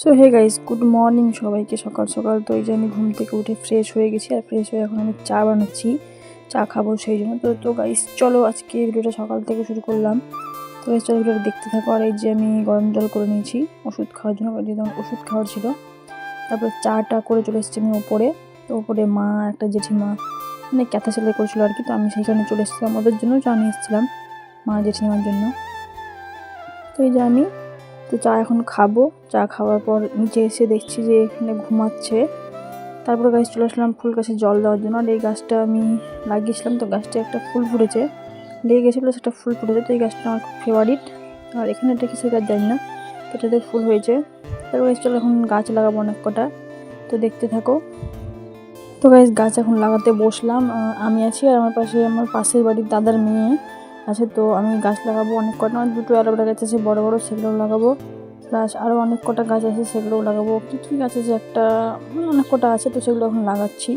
So hey guys good morning সবাইকে। সকাল সকাল তো এই যে আমি ঘুম থেকে উঠে ফ্রেশ হয়ে গেছি আর ফ্রেশ হয়ে এখন আমি চা বানাচ্ছি। চা খাব সেই জন্য। তো তো গাইস চলো আজকে ভিডিওটা সকাল থেকে শুরু করলাম। তো guys, চলো ভিডিওটা দেখতে থাকো। আর এই যে আমি গরম জল করে নিয়েছি ওষুধ খাওয়ার জন্য যেহেতু আমার ওষুধ খাওয়ার ছিল। তারপর চাটা করে চলে এসেছি আমি ওপরে। তো ওপরে মা একটা জেঠিমা মানে ক্যাথা সেলাই করেছিল আর কি। তো আমি সেইখানে চলে এসেছিলাম ওদের জন্য চা নিয়ে এসেছিলাম মা জেঠিমার জন্য। তো এই যে আমি তো চা এখন খাব। চা খাওয়ার পর নিচে এসে দেখছি যে এখানে ঘুমাচ্ছে। তারপর গাছ চলে আসলাম ফুল গাছে জল দেওয়ার জন্য। আর এই গাছটা আমি লাগিয়েছিলাম, তো গাছটা একটা ফুল ফুটেছে। লেগে গেছিল, সেটা ফুল ফুটেছে, তো এই গাছটা আমার খুব ফেভারিট আর এখানে এটা কিসের গাছ জানি না, এটাতে ফুল হয়েছে। তারপরে গাছ চলো এখন গাছ লাগাবো অনেক কটা, তো দেখতে থাকো। তো গাছ গাছ এখন লাগাতে বসলাম। আমি আছি আর আমার পাশে আমার পাশের বাড়ির দাদার মেয়ে। আছে তো আমি গাছ লাগাবো অনেক কটা। আমার দুটো অ্যালোভেরা গাছ আছে, বড় বড় সেগুলো লাগাবো। প্লাস আরও অনেক কটা গাছ আছে, সেগুলোও লাগাবো। কী কী গাছ আছে? একটা মানে অনেক কটা আছে, তো সেগুলো এখন লাগাচ্ছি।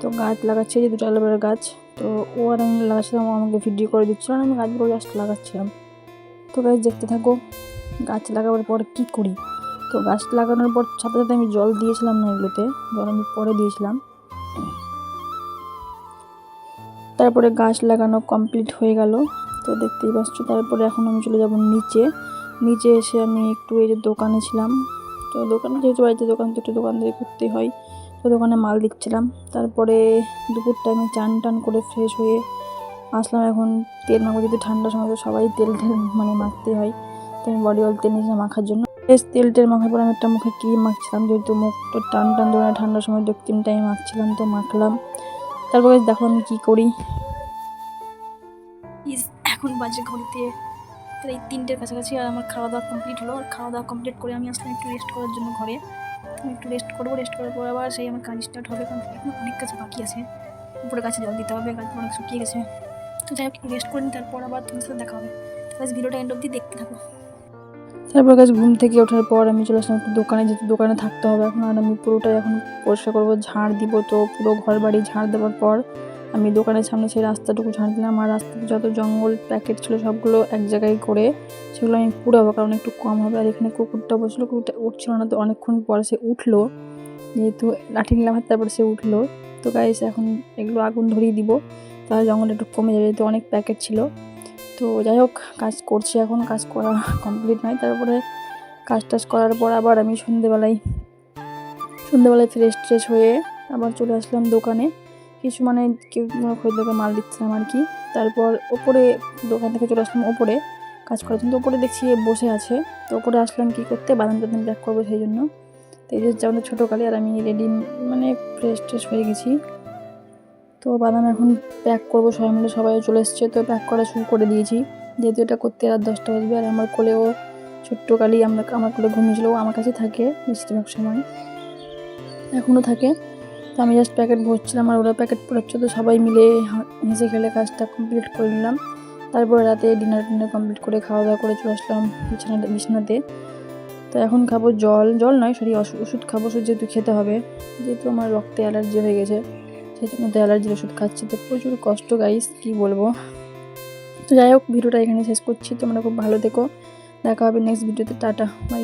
তো গাছ লাগাচ্ছি যে দুটো অ্যালোভেরা গাছ। তো ও আর আমি লাগাচ্ছিলাম, ও আমাকে ভিডিও করে দিচ্ছিল আমি গাছগুলো জাস্ট লাগাচ্ছিলাম। তো গাছ দেখতে থাকো, গাছ লাগাবার পর কী করি? তো গাছ লাগানোর পর সাথে সাথে আমি জল দিয়েছিলাম না এগুলোতে জল আমি পরে দিয়েছিলাম। তারপরে গাছ লাগানো কমপ্লিট হয়ে গেল। তো দেখতেই পাচ্ছ, তারপরে এখন আমি চলে যাব নিচে। নিচে এসে আমি একটু এই যে দোকানে ছিলাম। তো দোকানে যেহেতু বাড়িতে দোকান, তো একটু দোকানদারি করতেই হয়। তো দোকানে মাল দিচ্ছিলাম তারপরে দুপুর টাইমে চান টান করে ফ্রেশ হয়ে আসলাম। এখন তেল মাখবো, যেহেতু ঠান্ডার সময় তো সবাই তেল টেল মানে মাখতে হয়। তো আমি বডি অয়েল তেল নিয়েছিলাম মাখার জন্য। বেশ তেল টেল মাখার পর আমি একটা মুখে ক্রিম মাখছিলাম। যেহেতু মুখ তো টান টান ধরে ঠান্ডার সময় দু তিন টাইম মাখছিলাম, তো মাখলাম। তারপরে দেখো আমি কী করি। এখন বাজে ঘড়িতে প্রায় তিনটের কাছাকাছি আর আমার খাওয়া দাওয়া কমপ্লিট হলো। আর খাওয়া দাওয়া কমপ্লিট করে আমি আসলাম একটু রেস্ট করার জন্য ঘরে। আমি একটু রেস্ট করব রেস্ট করার পর আবার সেই আমার কাজ স্টার্ট হবে। কারণ এখন অনেক কাজ বাকি আছে। উপরে গাছে জল দিতে হবে গাছ অনেক শুকিয়ে গেছে। তো যাই হোক, একটু রেস্ট করে নিই, তারপর আবার তোমার সাথে দেখা হবে। প্লাস ভিডিওটা এন্ড অব্দি দেখতে থাকো। তারপর গাছ ঘুম থেকে ওঠার পর আমি চলে আসলাম একটু দোকানে, যেহেতু দোকানে থাকতে হবে এখন। আর আমি পুরোটাই এখন পরিষ্কার করব, ঝাড় দিব তো পুরো ঘর বাড়ি ঝাড় দেওয়ার পর আমি দোকানের সামনে সেই রাস্তাটুকু ঝাড় দিলাম। আর রাস্তাতে যত জঙ্গল প্যাকেট ছিল সবগুলো এক জায়গায় করে সেগুলো আমি পুরো পুরাবো কারণ একটু কম হবে। আর এখানে কুকুরটা বসল, কুকুরটা উঠছিল না তো অনেকক্ষণ পরে সে উঠল। যেহেতু লাঠি নিলাম হাতে তারপরে সে উঠল। তো গাইস এখন এগুলো আগুন ধরিয়ে দিব, তাহলে জঙ্গলটা একটু কমে যাবে। যেহেতু অনেক প্যাকেট ছিল তো যাই হোক, কাজ করছি এখন, কাজ করা কমপ্লিট নয় তারপরে কাজ টাজ করার পর আবার আমি সন্ধেবেলায় সন্ধেবেলায় ফ্রেশ ট্রেশ হয়ে আবার চলে আসলাম দোকানে। কিছু মানে কেউ খরিদ্দারকে মাল দিচ্ছিলাম আর কি। তারপর ওপরে দোকান থেকে চলে আসলাম ওপরে কাজ করার জন্য। ওপরে দেখছি বসে আছে। তো ওপরে আসলাম কি করতে? বাদাম টাদাম প্যাক করব সেই জন্য। তো এই যে আমাদের ছোটো কালি আর আমি রেডি মানে ফ্রেশ ট্রেশ হয়ে গেছি। তো বাদাম এখন প্যাক করব। সবাই মিলে সবাই চলে এসছে, তো প্যাক করা শুরু করে দিয়েছি। যেহেতু এটা করতে রাত দশটা বাজবে আর আমার কোলেও ছোট্ট কালি আমরা, আমার কোলে ঘুমিয়েছিল আমার কাছে থাকে বেশিরভাগ সময়। এখনও থাকে। তো আমি জাস্ট প্যাকেট ভরছিলাম আর ওরা প্যাকেট পড়াচ্ছে, তো সবাই মিলে হেসে খেলে কাজটা কমপ্লিট করে নিলাম। তারপরে রাতে ডিনার টিনার কমপ্লিট করে খাওয়া দাওয়া করে চলে আসলাম বিছানাতে বিছানাতে। তো এখন খাব জল। জল নয় সরি ওষুধ খাব, ওষুধ যেহেতু খেতে হবে। যেহেতু আমার রক্তে অ্যালার্জি হয়ে গেছে। সেই জন্য তো অ্যালার্জির ওষুধ খাচ্ছি তো প্রচুর কষ্ট গাইস কী বলব? তো যাই হোক, ভিডিওটা এখানে শেষ করছি, তোমরা খুব ভালো দেখো দেখা হবে নেক্সট ভিডিওতে টাটা বাই